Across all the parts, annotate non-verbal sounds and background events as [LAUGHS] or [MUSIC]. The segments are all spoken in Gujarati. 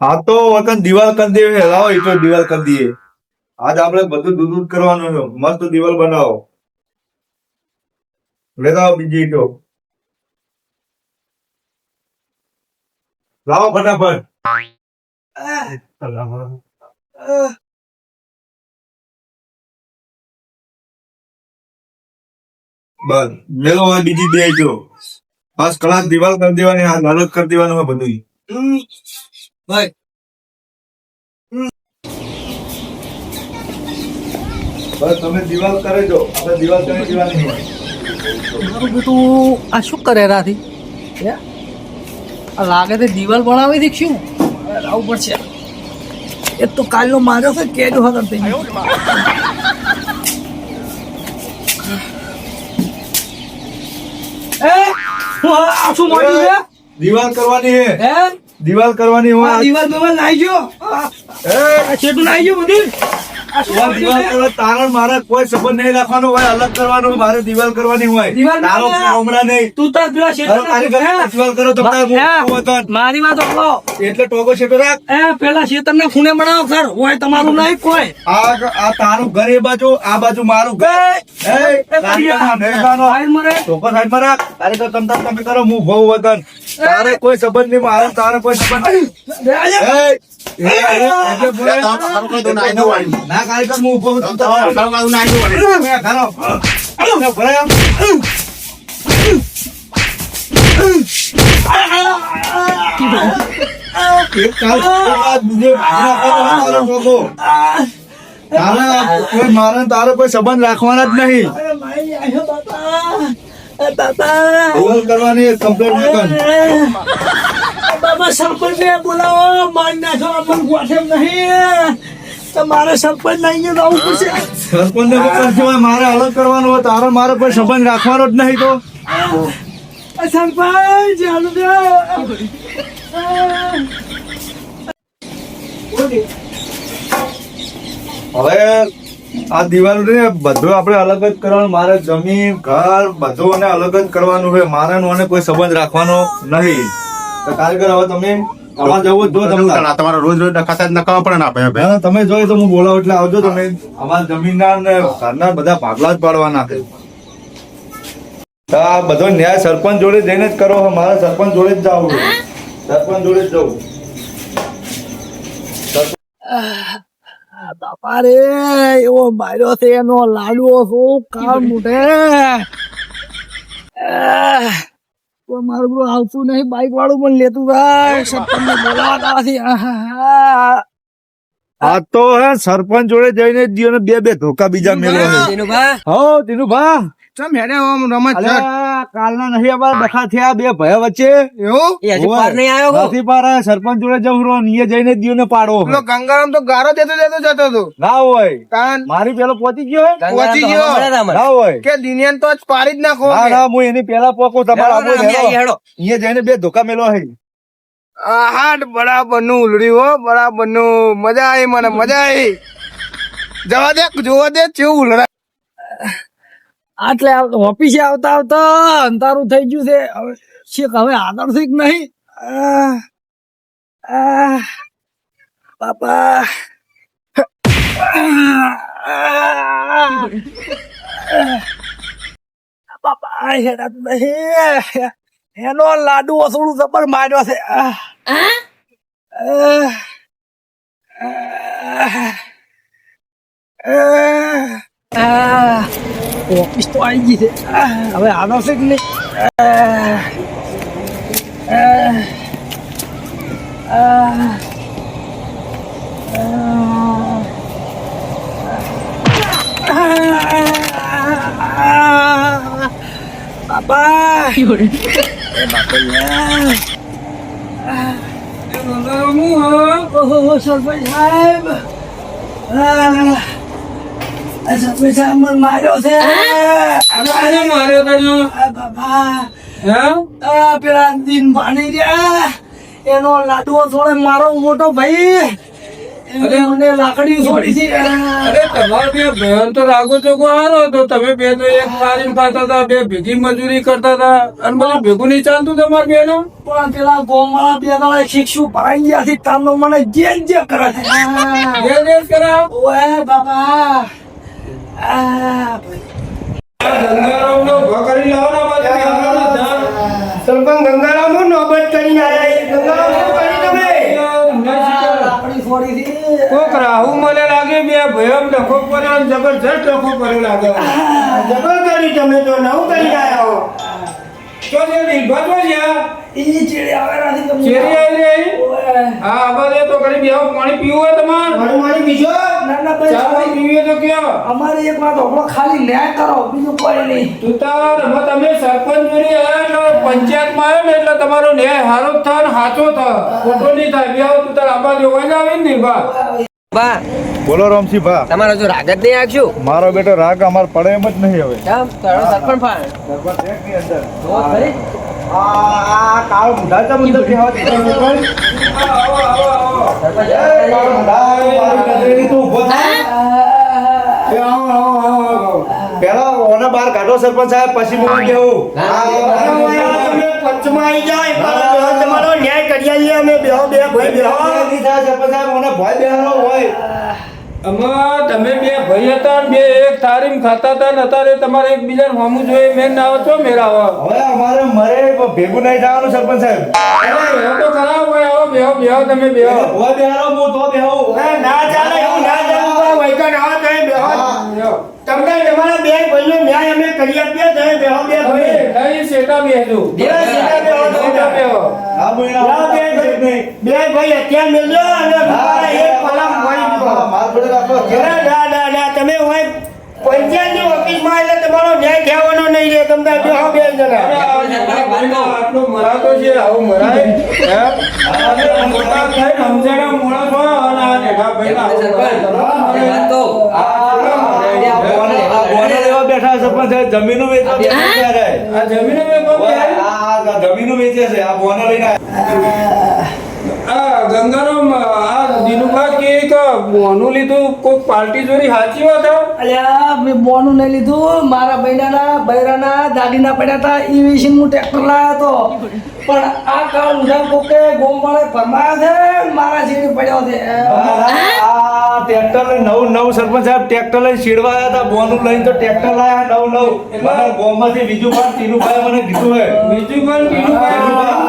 હા તો વતન દિવાલ કરી લાવો એ તો દિવાલ કરી આજ આપણે બધું દૂધ દૂધ કરવાનું છે. મસ્ત દિવાલ બનાવો. લેતા બીજી ઈટો. લાવો ફટાફટ. બસ. મેલો બીજી બે જો બસ કલાક દિવાલ કરી દેવાની, આ નાનક કરી દેવાનું બધું ભાઈ બસ તમે દિવાલ કરે જો. આપણે દિવાલ કરી દેવાની હોય. મારું બેટું આ શું કરે રાથી આ લાગે તે દિવાલ બનાવી હતી શું મારે પડશે. એ તો કાલનો મારો છે કેજો હતો તે એ આ શું માર્યું છે? દિવાલ કરવાની હે? દિવાલ કરવાની હોય દિવાલ બિવાલ નાઈ ગયો. આ છેટું નાઈ ગયો બધી આ દિવાલ? કરવા તારણ મારા કોઈ સંબંધ નહીં રાખવાનો હોય અલગ કરવાનો મારે દિવાલ કરવાની હોય તારો હમણાં નહીં તું તાર પેલા દિવાલ કરો તો હે? મારી વાત સાંભળો. એટલે ટોકો છે તો રાખ એ પેલા શેતરના ખૂણે બનાવો સર હોય તમારું નહીં કોઈ આ આ તારું ઘર એ બાજુ આ બાજુ મારું ઘર એ, નેજાનો. ફાઇલ મરે ટોકો સાઈડમાં રાખ તારે તો તાર તમે કરો હું ભવ વતન તારે કોઈ સંબંધ નહીં મારે તારે કોઈ સંબંધ નહીં. ના મારે તારે કોઈ સંબંધ રાખવાના જ નહીં કરવાની કમ્પ્લેટ બાબા સરપંચ બોલાવો મારી નાખો અમન ગોઠેમ નહીં તમારે સરપંચ નહીં ગયો આવું પડશે. સરપંચ ને કરજો મારે અલગ કરવાનું હોય તારે મારે પણ સંબંધ રાખવાનો જ નહીં તો. હાલો હવે આ દિવાલ ને બધું આપણે અલગ જ કરવાનું મારે જમીન ઘર બધું અને અલગ જ કરવાનું છે. મારે અને કોઈ સંબંધ રાખવાનો નહીં. તો કારીગર હવે તમે જવું જો તમારે રોજ રોજ નખાતા જ નખાવા પણ ના, ના, તમે જોઈ તો હું બોલાવું એટલે આવજો તમે. અમારા જમીનદાર ને ઘરના બધા ભાગલા જ પાડવાના છે આ બધો ન્યાય સરપંચ જોડે જઈને જ કરો મારા સરપંચ જોડે જ જાવ સરપંચ જોડે જ જવું બાપા રે એવો માર્યો છે એનો લાડવો શું કામ આહ, તો મારું બ્રો આવતું નહીં બાઈક વાળું પણ લેતું ભાઈ સરપંચને બોલાવાથી આહા. આ તો હે સરપંચ જોડે જઈને દિયો ને બે બે ધોકા બીજા મેળવે છે. હો દિનુભા ચમ હેડે ઓમ રમત કાલના નહીં અમારા ડખા થયા બે ભય વચ્ચે એવું. નથી પાર સરપંચ જોડે જવું રહો ને જઈને દિયો ને પાડો ગંગારામ તો ગારો દેતો દેતો જતો હતો. ના હોય. કાન મારી પેલો પહોંચી ગયો પહોંચી ગયો ના હોય. કે દિનિયન તો જ પાડી જ નાખો ના ના હું એની પેલા પોકો તમારા હેડો. જઈને બે ધોકા મેલો હે. આ હાટ બરાબરનું ઉલડ્યું હો બરાબરનું મજા આવી મને મજા આવી જવા દે જોવા દે ચેવું ઉલડા આટલે ઓફિસે આવતા આવતા અંધારું થઈ ગયું છે. હવે શેક હવે આગળ કે નહીં. પાપા બાપા. બાપા હેડાતું નહીં. એનો લાડુ ઓસડું જબર માર્યો છે. આહ. ઓફિસ તો આવી ગઈ છે હવે છે કે નહીં. બાપા ઓહો સરપંચ સાહેબ આહ. આ સરપંચ સાહેબ મને માર્યો છે. આ બાપા આ પેલા દિન પાણી રહ્યા. એનો લાડવો થોડે મારો મોટો ભાઈ. એને મને લાકડી છોડી છે. અરે તમારે બે બહેન તો રાગો ચોકો હારો તો તમે બે તો એક તારીમ ખાતા હતા બે ભેગી મજૂરી કરતા હતા. અને બધું ભેગું નહીં ચાલતું તમારે બેનો? પણ પેલા ગોમાળા બે દાડા શિક્ષુ ભરાઈ ગયા છે. તાનો મને જે જે કરે છે. જે જે કરાવ. ઓએ બાબા. આ લાવો ને બાજુ સરપંચ ગંગારામ ગંગારામ કરી તમે. રાહુ મને લાગે બે ભયમ ડખો કર્યો જબરજસ્ત ડખો કર્યો લાગે. જબર કરી તમે તો, નવું કરી આયા હો. ઈ ચીડી હા તો બેહો પાણી પીવું હોય તમારે. બીજો? ના ના ચા છોડી. તો કયો અમારી એક વાત હમણાં ખાલી ન્યાય કરો બીજું કોઈ નહીં. તું તાર હવે તમે સરપંચ જોડે આવ્યા એટલે પંચાયતમાં આવ્યો ને એટલે તમારો ન્યાય હારો થાય ને સાચો થાય ખોટો નહીં થાય. બે તું તાર આબા જોવા જ આવે ને બા બા. બોલો રામસી ભા તમારો જો રાગ જ નહીં આખ્યું મારો બેટો રાગ અમાર પડે એમ જ નહીં હવે. કેમ તારો સરપણ ફાળ જો ખરી આ કાળ મુઢા ચા મંદર કે હવે સરપંચ તું ઊભો થા. એ આવો આવો આવો આવો પેલા ઓના બહાર કાઢો સરપંચ સાહેબ પછી હું કેવું તમે પંચમાં આવી જાય પાછો તમારો ન્યાય કરી આવીએ અમે બેહો બે ભાઈ બેહો. સરપંચ સાહેબ મને ભય બેહારો હોય. તમે બે ભાઈ હતા બે એક તારીમ ખાતા હતા ને અત્યારે તમારે એકબીજાને હોમું જોઈએ મેં ના આવો છો મેરા આવો. હવે અમારે મરે ભેગું નહીં થવાનું સરપંચ સાહેબ. અરે બેહો તો ખરાબ ભાઈ આવો બેહો બેહો તમે બેહો. ભય બેહારો હું તો બેહો. ના ચાલે હું ના ચાલે વૈકન આવો તમે બેહો. બેહો. તમને તમારા બે ભાઈઓ ન્યાય અમે કરી આપ્યા તમે બેહો બે ભાઈ. નહીં સેટા બેહજો. બે શેઠા બેહો શેઠા બેહો. હા ના, ભાઈ. બે ભાઈ અત્યારે મેલ્યો અને તમારા એક પલમ દીધો માર જોડે રાખો જરા ના ના ના તમે હોય પંચાયતની ઓફિસમાં એટલે તમારો ન્યાય કહેવાનો નહીં રે. તમને બેહો બે જણા. આટલો મરાતો છે આવો મરાય. હે? [LAUGHS] મોટા થાય સમજાણા મોળા પણ અને આ નેગા ભાઈના આવો મરાય. એક આ બેઠા સરપંચ સાહેબ જમીનો વેચવા બેઠા ત્યારે. આ જમીનો મેં આ જમીનો વેચે છે આ બોને લઈને. આ ગંગારામ આ દિનુભા કે લીધું કોઈક પાર્ટી જોડી સાચી વાત અલ્યા મેં બોનું નહીં લીધું. મારા બૈરાના બૈરાના દાગીના પડ્યા હતા. એ વિશે હું ટ્રેક્ટર લાવ્યો હતો. પણ આ કાળ ઉધા કોકે ગોમવાળે ફરમાયા છે? મારા જેવી પડ્યો છે. આ ટ્રેક્ટર નવ નવું સરપંચ સાહેબ ટ્રેક્ટર લઈને શીડવા આવ્યા હતા. બોનું લઈને તો ટ્રેક્ટર લાયા નવ નવ. મને ગોમાંથી બીજું પણ ટીનુભાઈ મને કીધું હે. વિજુભાઈ ટીનુભાઈ.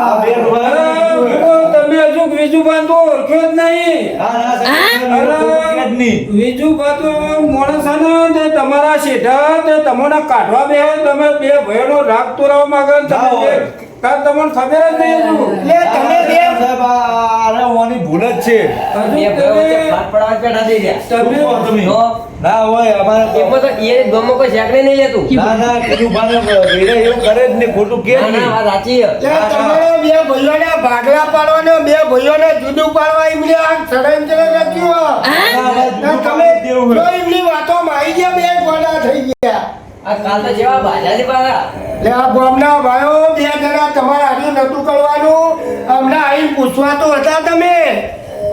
આ બે રૂપિયા વિવો, તમે હજુ વિજુભાઈ તો ઓળખ્યો જ નહીં. હા, ના, સાહેબ, મેં ઓળખ્યો જ નહીં. વિજુભાઈ તો માણસ છે ને તમારા શેઠા તે તમને કાઢવા બે તમે બે ભાઈઓનો રાગ તોડાવવા માંગે બે- તમને ખબર જ નહીં હજુ. તમે બે સાહેબ, અરે ઓની ભૂલ જ છે હજુ બે ભાઈઓ વચ્ચે તમે- ફાટ પડવા બેઠા થઈ ગયા. તમે તમે? ના હોય અમારે એમાં તો એ ગામમાં કોઈ ઝાકડી નહીં લેતું. ના ના ટીનુભાઈને વીરે એવું કરે જ નહીં ખોટું કે ના, ના, વાત સાચી છે. બે ભાઈઓને ભાગલા પાડવાનો બે ભાઈઓને જુદું પાડવા એમને આ તમે દેવું. એમની વાતોમાં આવી ગયા બે ગોડા થઈ ગયા આ કાલ તો જેવા. લે આ ગામના ભાઈઓ બે જણા તમારે હારું નતું કરવાનું હમણાં આવીને પૂછવા તો હતા તમે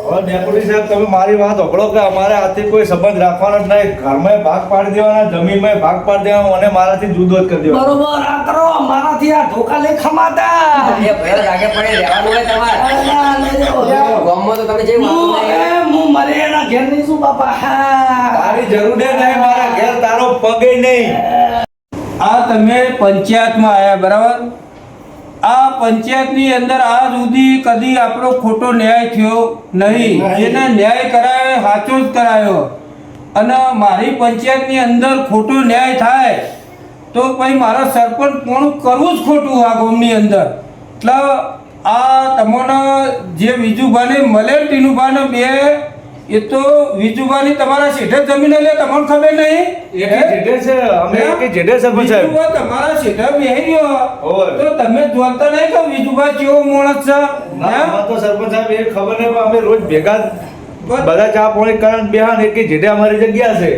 હવે ડેપ્યુટી સાહેબ તમે મારી વાત સાંભળો કે અમારે આથી કોઈ સંબંધ રાખવાનો જ નહીં ઘરમાં ભાગ પાડી દેવાના જમીનમાં ભાગ પાડી દેવાના અને મારાથી જુદો જ કરી દેવાનો બરોબર આ કરો મારાથી આ ધોકા લઈ ખમાતા બે ભાઈઓ રાગે પડે રહેવાનું હોય તમારે. અલ્યા, લઈ જાઓ. ગામમાં તો તમે જેવી હું નહીં. એ, હું મરે એના ઘેર નહીં શું બાપા હા. તારી જરૂર નહીં મારા ઘેર તારો પગે નહીં આ તમે પંચાયતમાં આવ્યા બરાબર? આ પંચાયતની અંદર આ સુધી કદી આપણો ખોટો ન્યાય થયો નહીં. જેને ન્યાય કરાયો સાચો જ કરાયો. અને મારી પંચાયતની અંદર ખોટો ન્યાય થાય તો ભાઈ મારા સરપંચ પૂર્ણ કરવું જ ખોટું આ ગામની અંદર? એટલે આ તમને જે વિજુભાને મળે ટીનુભાને બે એ તો વિજુભાની તમારા સીધે જમીન લે તમને ખબર નહીં. એકે જેઠે છે? અમે એકે જેઠે સરપંચ સાહેબ? વિજુભા તમારા શેઠા બેહી ગયો ઓય. તો તમે જોતા નહીં કે વિજુભા કેવો માણસ છે? ના? તો સરપંચ સાહેબ એ ખબર નહીં અમે રોજ ભેગા બધા ચા પોણી કારણ બેહાન એક જેઠે અમારી જગ્યા છે.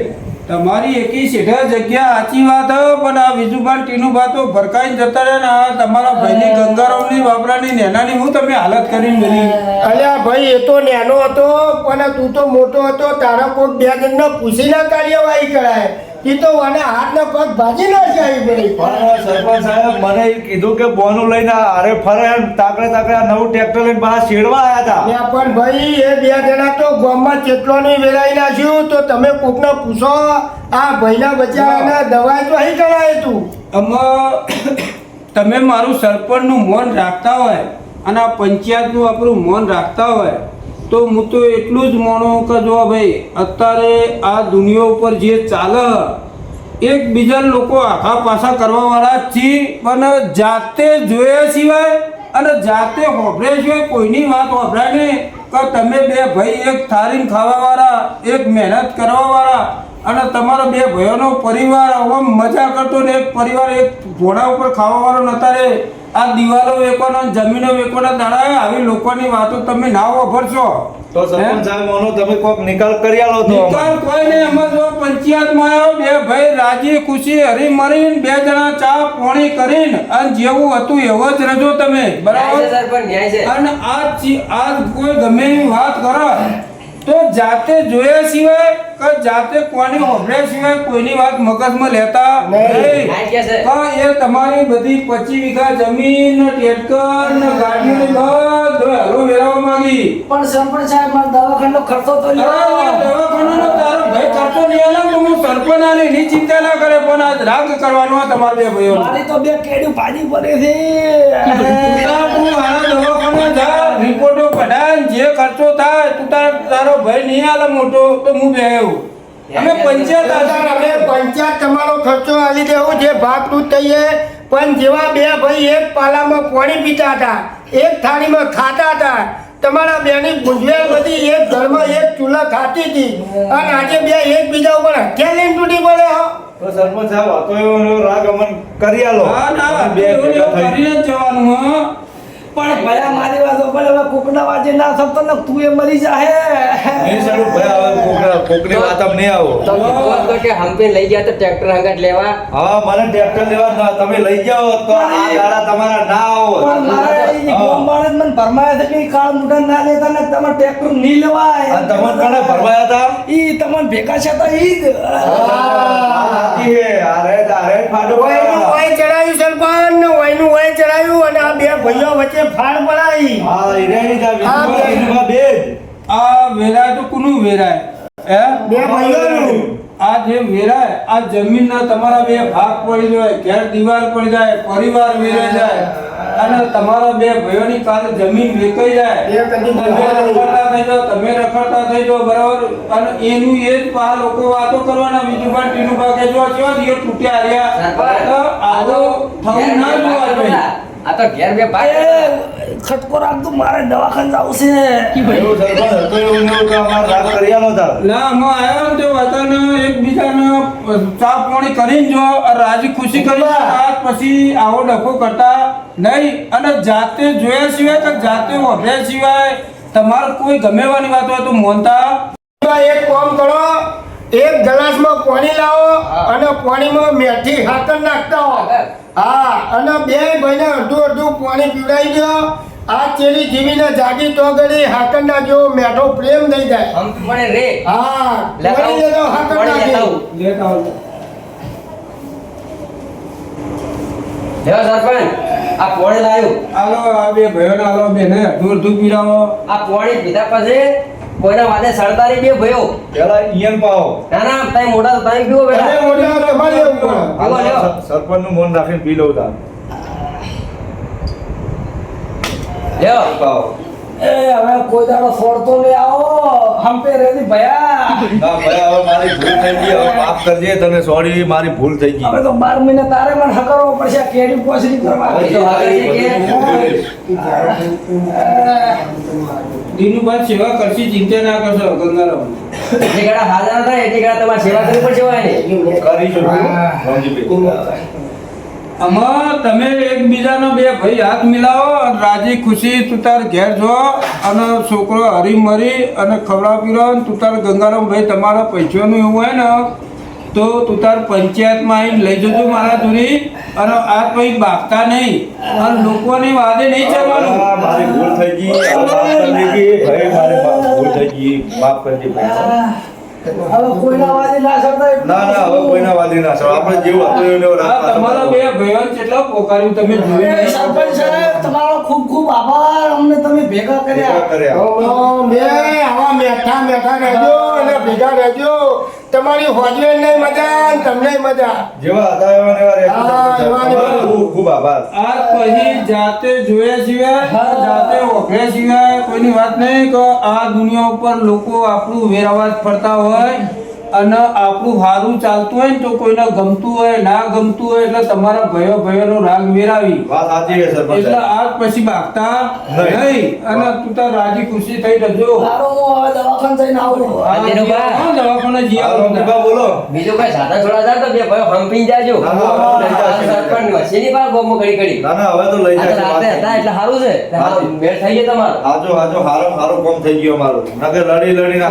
તમારી એકી શેઠા જગ્યા સાચી વાત હે, પણ આ વિજુભાઈ ટીનુભા તો ભરકાઈ જતા રહે ને આ તમારા ભાઈની ગંગારામની બાપરાની નેનાની હું તમે હાલત કરીને બધી. અલ્યા ભાઈ એ તો નેનો હતો પણ તું તો મોટો હતો તારા કોઈ બે જણને પૂછીને કાર્યવાહી કરાય. એ તો મને હાથના પગ ભાજી નાખી આવી પડી પણ સરપંચ સાહેબ મને કીધું કે બોનું લઈને અરે ફરે તાકડે તાકડે નવું ટ્રેક્ટર લઈને બહાર શેડવા આવ્યા હતા પણ ભાઈ એ બે જણા તો ગામમાં ચેટલોની વેરાઈ નાખ્યું તો તમે કોકને પૂછો આ ભાઈના બચ્ચાને દવાઈ તો અહીં કરાય તું. આમાં તમે મારું સરપંચનું મૌન રાખતા હોય અને આ પંચાયતનું આપણું મૌન રાખતા હોય તો હું તો એટલું જ માનું કે જો ભાઈ, અત્યારે આ દુનિયા ઉપર જે ચાલે, એકબીજા લોકો આખા પાછા કરવાવાળા જ છીએ, પણ જાતે જોયા સિવાય અને જાતે હોભરે સિવાય કોઈની વાત હોભરાય નહીં. કે તમે બે ભાઈ એક થાળીને ખાવાવાળા, એક મહેનત કરવાવાળા અને તમારા બે ભાઈઓનો પરિવાર આમ મજા કરતો ને એક પરિવાર એક ઘોડા ઉપર ખાવાવાળો નતા રે. આ દિવાલો વેકવાનો ને જમીનો વેકવાના દાડા આવી લોકોની વાતો તમે ના વાપરશો. તો સરપંચ સાહેબ મોનો તમે કોક નિકાલ કરી આલો તો નિકાલ કોઈ નહીં એમાં જો પંચાયતમાં આવ્યો બે ભાઈ રાજી ખુશી હરી મરીન બે જણા ચા પોણી કરીને અને જેવું હતું એવો જ રજો તમે. બરાબર? અને આજ આજ આ કોઈ ગમે એવી વાત કરો. તો જાતે જોયા સિવાય કે જાતે કોની હોભળ્યા સિવાય કોઈની વાત મગજમાં લેતા નહીં. એ તમારી બધી પચી વીઘા જમીન ને ટેટકર ને ગાડીઓ ને બધું હેલો વેરાવા માંગી. પણ સરપંચ સાહેબ મારો દવાખાનો ખર્ચો તો અરે, લ્યો. દવાખાનાનો તારો ભાઈ ખર્ચો નહીં. આલે તો હું સરપંચ આલે એની ચિંતા ના કરે પણ આ રાગ કરવાનો આ તમારા બે ભાઈઓ મારી તો બે કેડી પાડી પડે છે. તું આના દવાખાને જા રિપોર્ટો કઢાય જે ખર્ચો થાય તું તાર તારો ભાઈ નહીં આલે મોટો તો હું બે અમે પંચાયત અમે પંચાયત તમારો ખર્ચો આવી દેવું જે ભાગરૂપ થઈએ. પણ જેવા બે ભાઈ એક પાલામાં પાણી પીતા હતા એક થાળીમાં ખાતા હતા તમારા બેની ગુંજવેલ બધી એક ઘરમાં એક ચૂલા ખાતી હતી. અને આજે બે એકબીજા ઉપર હથિયાર લઈને તૂટી પડે હો. તો સરપંચ સાહેબ આ તો એવો રાગ અમન કરી આલો. હા ના બે કરીને જવાનું હો. પણ ભયા મારી વાત પણ હવે કોકના વાજે ના થતો ને તું એ મરી જાહે. નહીં સારું ભયા હવે કોકના કોકની વાત આમ નહીં આવો. તમે કીધું તો કે હમ્પી લઈ ગયા તો ટ્રેક્ટર હંગાટ લેવા. હા મને ટ્રેક્ટર લેવા ના તમે લઈ જાઓ તો આ ગાડા તમારા ના આવો પણ મારે એ ગામ મને ભરમાયા છે કે ઈ કાળ મુઠા ના લેતા ને તમારે ટ્રેક્ટર નહીં લેવાય. અને તમે કણે ભરવાયા હતા? ઈ તમને ભેગા છે તો ઈ જ. અરે અરે ફાડો ઓય ચડાયું સરપંચ. ને વયનું વય ચડાયું અને આ બે ભાઈઓ વચ્ચે ફાડ પડાઈ હા ઈરાની બે. વિનુભા બે આ વેરાય તો કોનું વેરાય? હે? બે ભાઈઓનું. આ જે વેરાય આ જમીનના તમારા બે ભાગ પડી જાય ઘેર દીવાલ પડી જાય પરિવાર વેરાઈ જાય અને તમારા બે ભાઈઓની પાસે જમીન વેચાઈ જાય. તમે રખડતા થઈ જાઓ તમે રખડતા થઈ જાઓ બરાબર? અને એનું એ જ પા લોકો વાતો કરવાના બીજું પણ ટીનું ભાગે જો કેવા દિયો તૂટ્યા રહ્યા. તો આવો થવું ના જોવા જોઈએ. આ તો ઘેર બે ભાઈ ખટકો રાખતો મારે દવાખાને જવું છે. એવું સરપંચ હતો એવું ને એવું તો અમારે રાગ કરી આલો ના હું આવ્યા ને તો વાતાને એકબીજાને ચા પાણી કરીને જો રાજી ખુશી કરી આજ પછી આવો ડખો કરતા નહીં. અને જાતે જોયા સિવાય કે જાતે વભ્યા સિવાય તમારે કોઈ ગમેવાની વાત હોય તો મોનતા. એક કામ કરો. એક ગ્લાસમાં પાણી લાવો અને પાણીમાં મેથી હાકર નાખતા હો. હા અને બે ભાઈને અડધું અડધું પાણી પીવડાવી દો. આ ચેલી જીવીને જાગી તો ગળી હાકરના જેવો મેઠો પ્રેમ થઈ જાય. હમ્પી રે. હા લેતો આવું. હાકર પાણી લેતા આવું. લ્યો સરપંચ. આ પોણી લાવ્યું. આલો આ બે ભાઈઓને આલો બેને દૂર દૂર પીરાવો આ પોણી પીધા પછી કોઈના વાદે સરદારી બે ભયો. પેલા ઈયન પાવો ના ના તઈ મોટા તઈ પીવો બેટા. મોટા તમારે રે ભાઈ પીવો લ્યો. સરપંચનું મોન રાખીને પી લઉં તા લ્યો. પાવો એ હવે કોઈ દાડો ફોડતો લે આવો. હંપે રેડી ભયા. ના ભયા હવે મારી ભૂલ થઈ ગઈ હવે માફ કરજે તને સોરી મારી ભૂલ થઈ ગઈ. હવે તો 12 મહિને તારે પણ હકરવો પડશે કેડી પોસડી કરવા. હવે. દીનુભાઈ સેવા કરશી ચિંતા ના કરશો ગંગારામ. એટલે ગાડા હાજર થાય એટલે ગાડા તમારે સેવા કરવી પડશે હોય ને? કરીશું. રામજીભાઈ. આમાં તમે એકબીજાનો બે ભાઈ હાથ મિલાવો અને રાજી ખુશી તું તાર ઘેર જો અને છોકરો હરી મરી અને ખવડાવ પીરો તું તાર ગંગારામ ભાઈ તમારા પૈસાનું એવું હોય ને, તો તું તાર પંચાયતમાં આવીને લઈ જજો મારા દૂરી અને આ પછી બાગતા નહીં. અને લોકોની વાદે નહીં ચાલવાનું. ભૂલ થઈ ગઈ. ભૂલ થઈ ગઈ. માફ કરી દી ભાઈ હવે કોઈના વાદે ના ના ના હવે કોઈના વાદી ના છો આપણે જેવું હતું એવું એવું તમારા બે ભાઈઓ કેટલા પોકાર્યું તમે જોયું સરપંચ સાહેબ તમારો ખૂબ ખૂબ આભાર. અમને તમે ભેગા ભેગા કર્યા. કર્યા બે આવા મેઠા મેઠા રહેજો અને ભેગા રહેજો. તમારી હોજવે નહીં મજા તમને મજા. જેવા હતા એવા ને એવા. હા, એવા ખૂબ ખૂબ આભાર. આ પછી જાતે જોયા સિવાય જાતે ઓળખ્યા સિવાય કોઈની વાત નહીં કે આ દુનિયા ઉપર લોકો આપણું વેરાવાજ ફરતા હોય અને આપણું સારું ચાલતું હોય ને તો કોઈને ગમતું હોય ના ગમતું હોય એટલે તમારા ભયો ભયોનો રાગ વેરાવી વાત સાચી છે સરપંચ એટલે. આજ પછી બાગતા નહીં. અને તું તાર રાજી ખુશી થઈ જજો. હવે દવાખાને જઈને આવું. દવાખાને જઈ આવો બોલો. બીજું કઈ સાધા છોડા જાય તો બે ભયો હંપી જાજો. સરપંચ પાસે ગોમો ઘડી ઘડી. ના ના હવે તો લઈ જાય રાતે હતા એટલે સારું છે. મેળ થઈ ગયો તમારો. આજો હાજો હારો હારો કોમ થઈ ગયો મારું નકર લડી લડી ના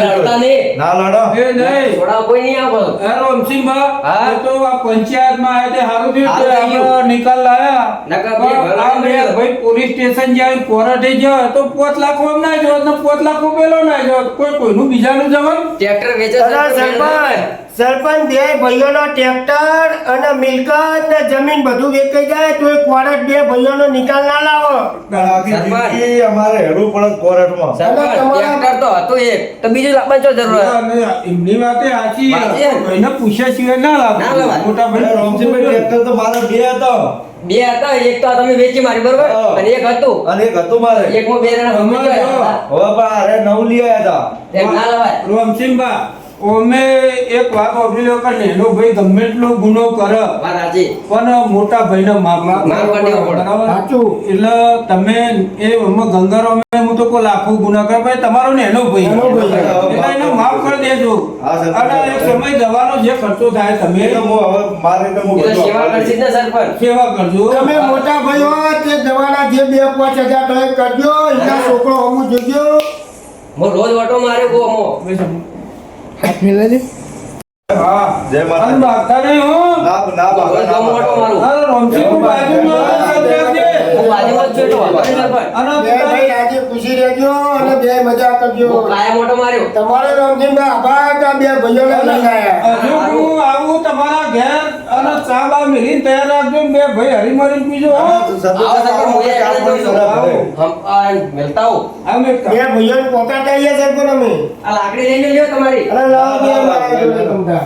લડતા નહીં. ના લડો. એ નહીં છોડા કોઈ નહીં આવો અરે રમસિંહભા, હા? એ તો આ પંચાયતમાં આયા તે હારું થયું. આપણે નિકાલ લાયા. નકર. ભાઈ પોલીસ સ્ટેશન જાય કોર્ટે જાય તો પોત લાખમાં ના જો ને પોત લાખ પેલો ના જોત કોઈ કોઈનું બીજાનું જવાનું ટ્રેક્ટર વેચે સરપંચ સરપંચ બે ભાઈઓનો ટ્રેક્ટર અને મિલકત ને જમીન બધું વેચાઈ જાય તો એક કોરટ બે ભાઈઓનો નિકાલ ના લાવો. અમારે હેડું પડે કોરટમાં. ટ્રેક્ટર તો હતું એક. તો બીજું લાવવાની શું જરૂર એમની વાતે સાચી એને પૂછ્યા સિવાય ના લાવો. મોટા ભાઈ રોમજીભાઈ ટ્રેક્ટર તો મારા બે હતા. બે હતા એક તો તમે વેચી મારી બરોબર? અને એક હતું. અને એક હતું મારે. એક એકમાં બે જણા હતા. પણ અરે નવ લઈ આવ્યા હતા. ના લવાય. રોમસિંહભા, અમે એક વાત વાપરી લો કે નેનો ભાઈ ગમે એટલો ગુનો કરે. પણ મોટા ભાઈને માફ માફ કરી દેવો સાચું. એટલે તમે એ એમાં ગંગારો મેં હું તો કોઈ લાખો ગુના કરે ભાઈ તમારો નેનો ભાઈ. નેનો ભાઈ. એટલે એને માફ કરી દેજો. હા, સર. અને એક સમય દવાનો જે ખર્ચો થાય તમે. તો હું હવે મારે તો હું એ સેવા કરજો. તમે મોટા ભાઈ હો તે દવાના જે બે પાંચ હજાર તમે કરજો. એના છોકરો હોવું જોજો હું રોજ ઓટો માર્યો ગોમો હા. જય માતાજી. અને ભાગતા નહીં હો. ના ના બાબા, ના ગોમો મારું અરે રોમસિંહ બાજુમાં આવજે. હું બાજુમાં જ છું એટલો વાંધો નહીં સરપંચ અને બે ભાઈ આજે ખુશી રહેજો અને બે મજા કરજો. હું કાયમ માર્યો. તમારે રમજીનભાઈ આભાર બે ભાઈઓને લઈને આવ્યા હજુ હું આવું તમારા ઘેર અને ચા બા મેલીને તૈયાર રાખજો બે ભાઈ હરીમરીને પીજો હો. હા, તો સરપંચ આવો સાહેબ, હું કરી જોઉં છું. હમ, આ મેલતા હો. આમ એક બે ભાઈઓને પોતા થઈએ સાહેબ કોને અમે આ લાકડી લઈને લ્યો તમારી. અરે લાવો બે મારા તમતા